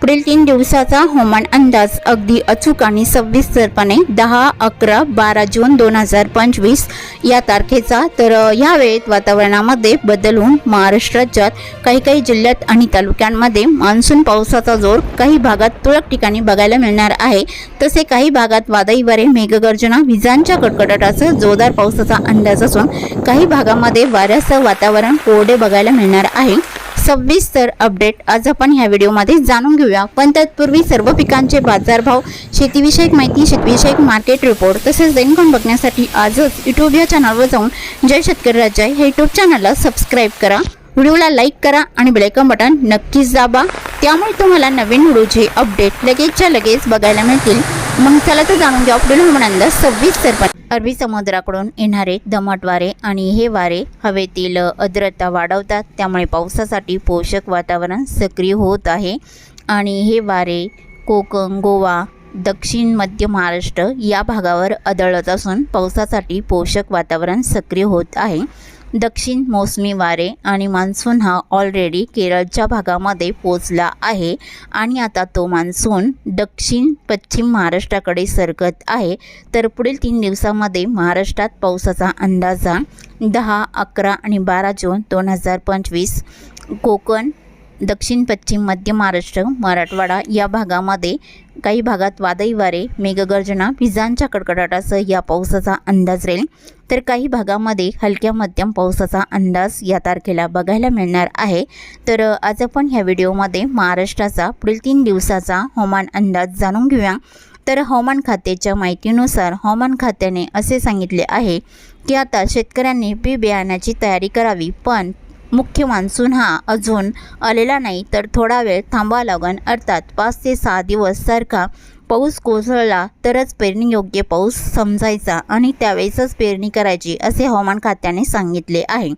पुढील तीन दिवसाचा हवामान अंदाज अगदी अचूक आणि सविस्तरपणे दहा अकरा बारा जून दोन हजार पंचवीस या तारखेचा. तर अ, या वेळेत वातावरणामध्ये बदल होऊन महाराष्ट्र राज्यात काही काही जिल्ह्यात आणि तालुक्यांमध्ये मान्सून पावसाचा जोर काही भागात तुरळक ठिकाणी बघायला मिळणार आहे. तसे काही भागात वादळी वारे मेघगर्जना विजांच्या कडकडाटासह जोरदार पावसाचा अंदाज असून काही भागामध्ये वाऱ्यासह वातावरण कोरडे बघायला मिळणार आहे. सविस्तर अपडेट आज आपण ह्या व्हिडिओमध्ये जाणून घेऊया. पण तत्पूर्वी सर्व पिकांचे बाजारभाव शेतीविषयक माहिती शेतीविषयक मार्केट रिपोर्ट तसेच दैनकोन बघण्यासाठी आजच युट्यूब या चॅनलवर जाऊन जय शेतकरी राजा हे युट्यूब चॅनलला सबस्क्राईब करा. व्हिडिओला लाईक करा आणि बेलायकन बटन नक्कीच दाबा. त्यामुळे तुम्हाला नवीन व्हिडिओचे अपडेट लगेचच्या लगेच बघायला मिळतील. मग चला तर जाणून घ्या. पुढील हवामान सविस्तरपणे अरबी समुद्राकडून येणारे दमट वारे आणि हे वारे हवेतील आर्द्रता वाढवतात. त्यामुळे पावसासाठी पोषक वातावरण सक्रिय होत आहे. आणि हे वारे कोकण गोवा दक्षिण मध्य महाराष्ट्र या भागावर आदळत असून पावसासाठी पोषक वातावरण सक्रिय होत आहे. दक्षिण मोसमी वारे आणि मान्सून हा ऑलरेडी केरळच्या भागामध्ये पोचला आहे. आणि आता तो मान्सून दक्षिण पश्चिम महाराष्ट्राकडे सरकत आहे. तर पुढील तीन दिवसामध्ये महाराष्ट्रात पावसाचा अंदाजा दहा अकरा आणि बारा जून दोन हजार पंचवीस. कोकण दक्षिण पश्चिम मध्य महाराष्ट्र मराठवाडा या भागामध्ये काही भागात वादळी वारे मेघगर्जना विजांच्या कडकडाटासह या पावसाचा अंदाज राहील. तर काही भागामध्ये हलक्या मध्यम पावसाचा अंदाज या तारखेला बघायला मिळणार आहे. तर आज आपण ह्या व्हिडिओमध्ये महाराष्ट्राचा पुढील तीन दिवसाचा हवामान अंदाज जाणून घेऊया. तर हवामान खात्याच्या माहितीनुसार हवामान खात्याने असे सांगितले आहे की आता शेतकऱ्यांनी बी बियाण्याची तयारी करावी पण मुख्य मान्सून हा अजून आलेला नाही तर थोडा वेळ थांबावा लागन. अर्थात पाच ते सहा दिवस सारखा पाऊस कोसळला तरच पेरणीयोग्य पाऊस समजायचा आणि त्यावेळेसच पेरणी करायची असे हवामान खात्याने सांगितले आहे.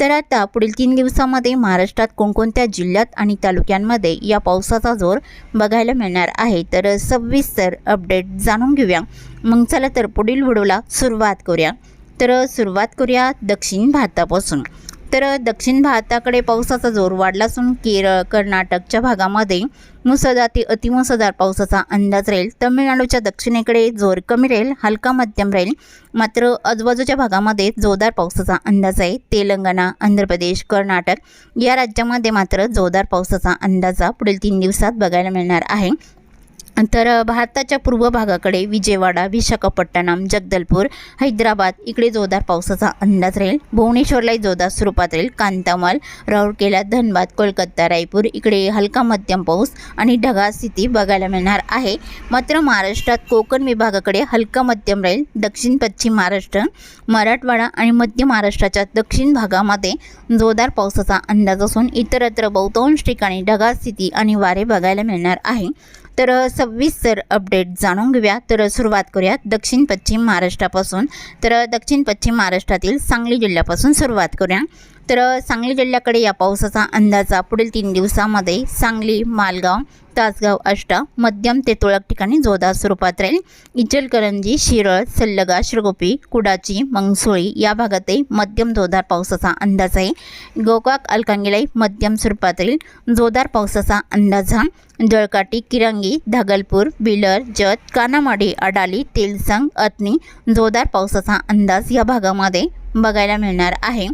तर आता पुढील तीन दिवसामध्ये महाराष्ट्रात कोणकोणत्या जिल्ह्यात आणि तालुक्यांमध्ये या पावसाचा जोर बघायला मिळणार आहे तर सविस्तर अपडेट जाणून घेऊया. मग चला तर पुढील व्हिडिओला सुरुवात करूया. तर सुरुवात करूया दक्षिण भारतापासून. तर दक्षिण भारताकडे पावसाचा जोर वाढला असून केरळ कर्नाटकच्या भागामध्ये मुसळधार ते अतिमुसळधार पावसाचा अंदाज राहील. तमिळनाडूच्या दक्षिणेकडे जोर कमी राहील हलका मध्यम राहील. मात्र आजूबाजूच्या भागामध्ये जोरदार पावसाचा अंदाज आहे. तेलंगणा आंध्र प्रदेश कर्नाटक या राज्यामध्ये मात्र जोरदार पावसाचा अंदाजा पुढील तीन दिवसात बघायला मिळणार आहे. तर भारताच्या पूर्व भागाकडे विजयवाडा विशाखापट्टणम जगदलपूर हैदराबाद इकडे जोरदार पावसाचा अंदाज राहील. भुवनेश्वरलाही जोरदार स्वरूपात राहील. कांतामाल राऊरकेला धनबाद कोलकाता रायपूर इकडे हलका मध्यम पाऊस आणि ढगाळ स्थिती बघायला मिळणार आहे. मात्र महाराष्ट्रात कोकण विभागाकडे हलका मध्यम राहील. दक्षिण पश्चिम महाराष्ट्र मराठवाडा आणि मध्य महाराष्ट्राच्या दक्षिण भागामध्ये जोरदार पावसाचा अंदाज असून इतरत्र बहुतांश ठिकाणी ढगाळ स्थिती आणि वारे बघायला मिळणार आहे. तर सविस्तर अपडेट जाणून घेऊया. तर सुरुवात करूया दक्षिण पश्चिम महाराष्ट्रापासून. तर दक्षिण पश्चिम महाराष्ट्रातील सांगली जिल्ह्यापासून सुरुवात करूया. तर सांगली जिल्ह्याकडे या पावसाचा अंदाजा पुढील तीन दिवसामध्ये सांगली मालगाव तासगाव आष्टा मध्यम ते तुळक ठिकाणी जोरदार स्वरूपात राहील. इचलकरंजी शिरळ सल्लगा श्रगोपी कुडाची मंगसोळी या भागातही मध्यम जोरदार पावसाचा अंदाज आहे. गोकाक अलकांगिलाई मध्यम स्वरूपात राहील. जोरदार पावसाचा अंदाज हा जळकाटी किरंगी धागलपूर बिलर जत कानामाडी अडाली तेलसंग अतनी जोरदार पावसाचा अंदाज या भागामध्ये बघायला मिळणार आहे.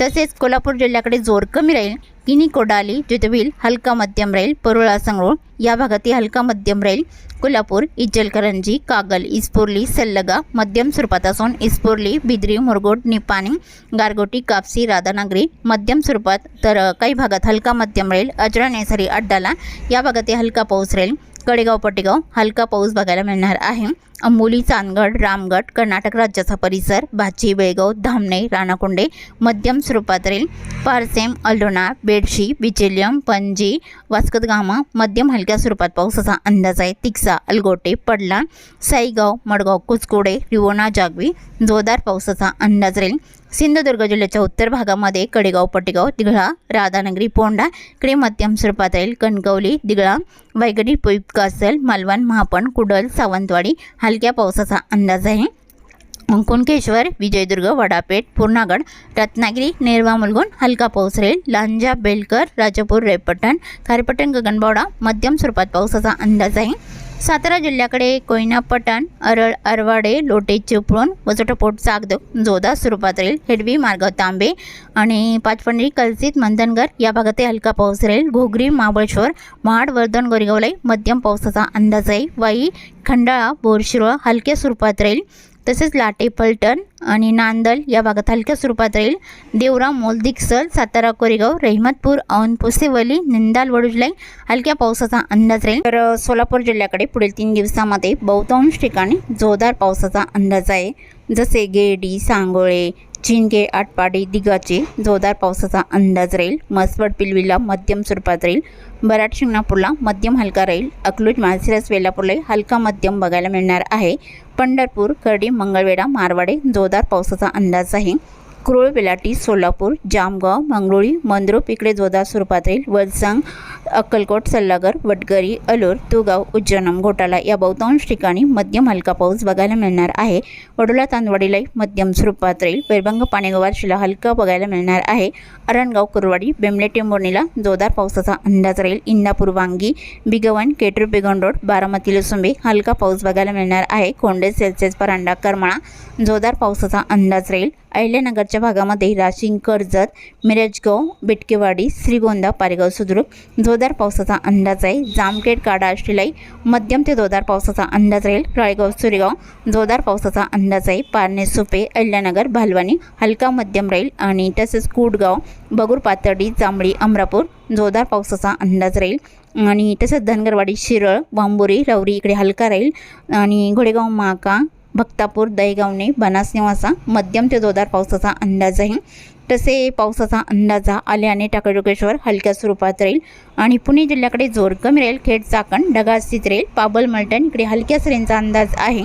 तसेच कोल्हापूर जिल्ह्याकडे जोर कमी राहील. किनी कोडाली जितवील हलका मध्यम राहील. परोळा संगरूळ या भागातही हलका मध्यम राहील. कोल्हापूर इचलकरंजी कागल इस्पोर्ली सल्लगा मध्यम स्वरूपात असून इस्पोर्ली बिद्री मुरगोट निपाणी गारगोटी कापसी राधानगरी मध्यम स्वरूपात तर काही भागात हलका मध्यम राहील. अजरा नेसरी अड्डाला या भागातही हलका पाऊस राहील. कडेगाव पटेगाव हलका पाऊस बघायला मिळणार आहे. अंबोली चांदगड रामगड कर्नाटक राज्याचा परिसर भाची बेळगाव धामणे राणाकोंडे मध्यम स्वरूपात राहील पारसेम अल्डोना बेडशी बिचेलियम पणजी वास्कतगामा मध्यम हलक्या स्वरूपात पावसाचा अंदाज आहे. तिक्सा अलगोटे पडला साईगाव मडगाव कुचकोडे रिवोना जागवी जोरदार पावसाचा अंदाज राहील. सिंधुदुर्ग जिल्ह्याच्या उत्तर भागामध्ये कडेगाव पटेगाव दिघळा राधानगरी पोंडा इकडे मध्यम स्वरूपात राहील कणकवली दिघळा वायगडी पोईप कासल मालवण महापण कुडल सावंतवाडी हलक्या पावसाचा अंदाज आहे. कुणकेश्वर विजयदुर्ग वडापेठ पूर्णागड रत्नागिरी नेरवा मुलगुण हलका पाऊस राहील लांजा बेलकर राजापूर रेपटण खारेपटण गगनबावडा मध्यम स्वरूपात पावसाचा अंदाज आहे. सातारा जिल्ह्याकडे कोयना पटण अरळ अरवाडे लोटे चिपळूण वजटपोट सागद जोदा स्वरूपात राहील हेडवी मार्गाव तांबे आणि पाचपंडी कलसित मंथनगर या भागातही हलका पाऊस राहील घोगरी महाबळेश्वर महाड वर्धन गोरेगावलाही मध्यम पावसाचा अंदाज आहे. वाई खंडाळा बोरशिरोळ हलक्या स्वरूपात राहील तसेच लाटे पलटण आणि नांदल या भागात हलक्या स्वरूपात राहील. देवरा मोलदिक्सल सातारा कोरेगाव रहिमतपूर औंध निंदाल वडुजलाई हलक्या पावसाचा अंदाज राहील. तर सोलापूर जिल्ह्याकडे पुढील तीन दिवसामध्ये बहुतांश ठिकाणी जोरदार पावसाचा अंदाज आहे. जसे गेडी सांगोळे चिंगे आटपाडी दिगाचे जोरदार पावसाचा अंदाज राहील. मसवड पिलवीला मध्यम स्वरूपात राहील. बराट शिंगणापूरला मध्यम हलका राहील. अकलूज माळशिरस वेलापूरला हलका मध्यम बघायला मिळणार आहे. पंढरपूर कर्डी मंगळवेढा मारवाडे जोरदार पावसाचा अंदाज आहे. कुरुळ बेलाटी सोलापूर जामगाव मंगरुळी मंद्रुप इकडे जोरदार स्वरूपात राहील. वलसंग अक्कलकोट सल्लागर वडगरी अलोर तुगाव उज्जैनम घोटाला या बहुतांश ठिकाणी मध्यम हलका पाऊस बघायला मिळणार आहे. वडोला तांदवाडीलाही मध्यम स्वरूपात राहील वैभंग पाणेगावात हलका बघायला मिळणार आहे. अरणगाव कुरवाडी बेमले टेंबोर्णीला जोरदार पावसाचा अंदाज राहील. इंदापूर वांगी बिगवन केटर बिगन रोड बारामती लसुंबे हलका पाऊस बघायला मिळणार आहे. कोंडे सेल्सेस परांडा करमाळा जोरदार पावसाचा अंदाज राहील. अहिल्यानगरच्या भागामध्ये राशिंग कर्जत मिरजगाव बिटकेवाडी श्रीगोंदा पारेगाव सुद्रुक जोरदार पावसाचा अंदाज आहे. जामखेड काडा आष्टीलाई मध्यम ते जोरदार पावसाचा अंदाज राहील. राळेगाव सुरेगाव जोरदार पावसाचा अंदाज आहे. पारणे सुपे अहिल्यानगर भालवानी हलका मध्यम राहील. आणि तसेच कुडगाव बगूर पातर्डी जांभळी अमरापूर जोरदार पावसाचा अंदाज राहील. आणि तसंच धनगरवाडी शिरळ बांबोरी रवरी इकडे हलका राहील. आणि घोडेगाव माका भक्तापूर दहेगावणे बनास निवासा मध्यम ते जोरदार पावसाचा अंदाज आहे. तसे पावसाचा अंदाजा आल्याने टाकळोकेश्वर हलक्या स्वरूपात राहील आणि पुणे जिल्ह्याकडे जोर कमी राहील खेड चाकण ढगाळ स्थित राहील पाबल मलटण इकडे हलक्या सरींचा अंदाज आहे.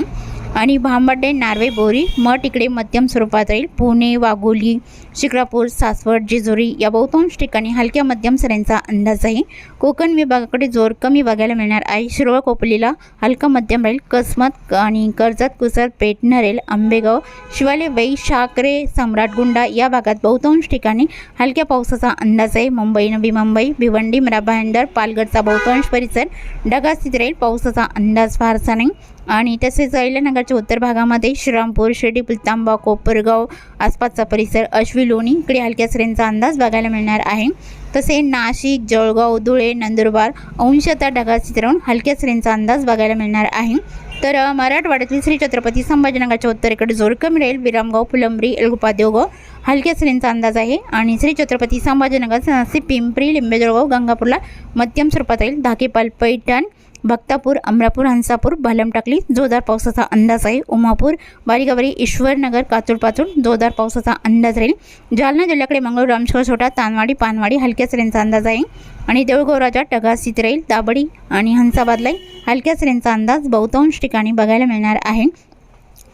आणि भांबटे नार्वे बोरी मठ इकडे मध्यम स्वरूपात राहील. पुणे वाघोली शिक्रापूर सासवड जेजुरी या बहुतांश ठिकाणी हलक्या मध्यम सऱ्यांचा अंदाज आहे. कोकण विभागाकडे जोर कमी बघायला मिळणार आहे. शिरोळ कोपलीला हलका मध्यम राहील. कसमत आणि कर्जत कुसर पेठ नरेल आंबेगाव शिवाले वै शाकरे सम्राटगुंडा या भागात बहुतांश ठिकाणी हलक्या पावसाचा अंदाज आहे. मुंबई नवी मुंबई भिवंडी मराभांडर पालघरचा बहुतांश परिसर ढगास्थित राहील. पावसाचा अंदाज फारसा नाही. आणि तसेच अहिल्यानगरच्या उत्तर भागामध्ये श्रीरामपूर शिर्डी पुलतांबा कोपरगाव आसपासचा परिसर अश्वी लोणी इकडे हलक्या सरींचा अंदाज बघायला मिळणार आहे. तसे नाशिक जळगाव धुळे नंदुरबार अंशता ढगाळ चित्रण हलक्या सरींचा अंदाज बघायला मिळणार आहे. तर मराठवाड्यातील श्री छत्रपती संभाजीनगरच्या उत्तरेकडे जोर कमी राहील विरामगाव फुलंबरी एलगुपा देवगाव हलक्या सरींचा अंदाज आहे. आणि श्री छत्रपती संभाजीनगर पिंपरी लिंबेजळगाव गंगापूरला मध्यम स्वरूपात राहील धाकेपाल पैठण भक्तापूर अमरापूर हंसापूर भालमटाकली जोरदार पावसाचा अंदाज आहे. उमापूर बारीगावरी ईश्वरनगर काचूर जोरदार पावसाचा अंदाज राहील. जालना जिल्ह्याकडे मंगळूर रामशोर छोटा तानवाडी पानवाडी हलक्या सरींचा अंदाज आहे. आणि देऊळगौराच्या टगासीत राहील दाबडी आणि हंसाबादलाही हलक्या सरींचा अंदाज बहुतांश ठिकाणी बघायला मिळणार आहे.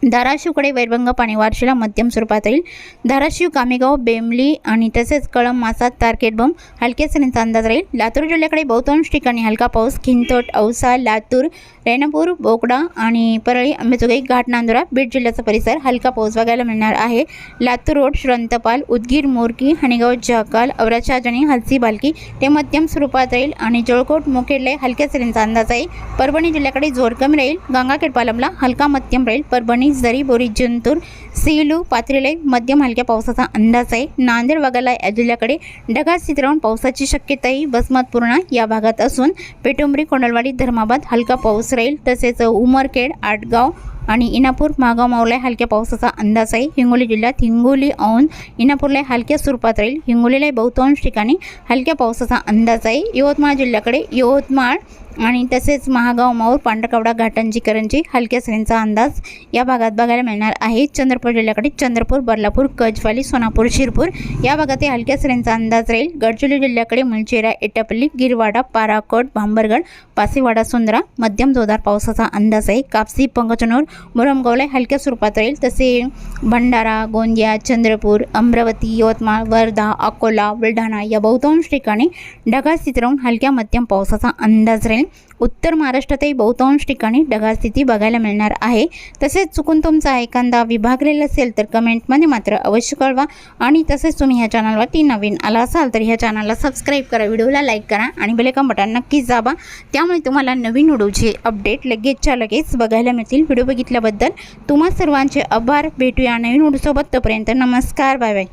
धाराशिवकडे वैरभंग पाणी वारशीला मध्यम स्वरूपात राहील धाराशिव कामेगाव बेमली आणि तसेच कळम मासात तारकेट बम हलक्या सरींचा अंदाज राहील. लातूर जिल्ह्याकडे बहुतांश ठिकाणी हलका पाऊस खिंतोट औसा लातूर रेणापूर बोकडा आणि परळी अंबेजोगाई घाट नांदुरा बीड जिल्ह्याचा परिसर. हलका पाऊस बघायला मिळणार आहे. लातूर रोड श्रंतपाल उदगीर मोरकी हणेगाव जकाल औराछाजणी हलसी बालकी ते मध्यम स्वरूपात राहील आणि जळकोट मुखेडले हलक्या सरींचा अंदाज आहे. परभणी जिल्ह्याकडे जोर कमी राहील. गंगाखेड पालमला हलका मध्यम राहील. परभणी जरी बोरी जिंतूर सिलू पाथरीलाई मध्यम हलक्या पावसाचा अंदाज आहे. नांदेड वगळला या जिल्ह्याकडे ढगाळ स्थित राहून पावसाची शक्यताही बसमत पूर्ण या भागात असून पेटुंबरी कोंडलवाडी धर्माबाद हलका पाऊस राहील तसेच उमरखेड आटगाव आणि इनापूर मागाव मावला हलक्या पावसाचा अंदाज आहे. हिंगोली जिल्ह्यात हिंगोली औंध इनापूरला हलक्या स्वरूपात राहील. हिंगोलीला बहुतांश ठिकाणी हलक्या पावसाचा अंदाज आहे. यवतमाळ जिल्ह्याकडे यवतमाळ आणि तसेच महागाव माऊर पांढरकवडा घाटंजी करंजी हलक्या सरींचा अंदाज या भागात बघायला मिळणार आहे. चंद्रपूर जिल्ह्याकडे चंद्रपूर बदलापूर कजवाली सोनापूर शिरपूर या भागातही हलक्या सरींचा अंदाज राहील. गडचिरोली जिल्ह्याकडे मुलचेरा एटापल्ली गिरवाडा पाराकोट भांबरगड पासेवाडा सुंदरा मध्यम जोरदार पावसाचा अंदाज आहे. कापसी पंकचनोर मुरमगावला हलक्या स्वरूपात राहील. तसे भंडारा गोंदिया चंद्रपूर अमरावती यवतमाळ वर्धा अकोला बुलढाणा या बहुतांश ठिकाणी ढगाळ स्थित राहून हलक्या मध्यम पावसाचा अंदाज राहील. उत्तर महाराष्ट्रातही बहुतांश ठिकाणी ढगाळ स्थिती बघायला मिळणार आहे. तसेच चुकून तुमचा एखादा विभागलेला असेल तर कमेंटमध्ये मात्र अवश्य कळवा. आणि तसेच तुम्ही ह्या चॅनलवरती नवीन आला असाल तर ह्या चॅनलला सबस्क्राईब करा व्हिडिओला लाईक करा आणि बेलेकन बटन नक्कीच दाबा. त्यामुळे तुम्हाला नवीन व्हिडिओचे अपडेट लगेचच्या लगेच बघायला मिळतील. व्हिडिओ बघितल्याबद्दल तुम्हा सर्वांचे आभार. भेटूया नवीन व्हिडिओसोबत. तोपर्यंत नमस्कार. Bye bye.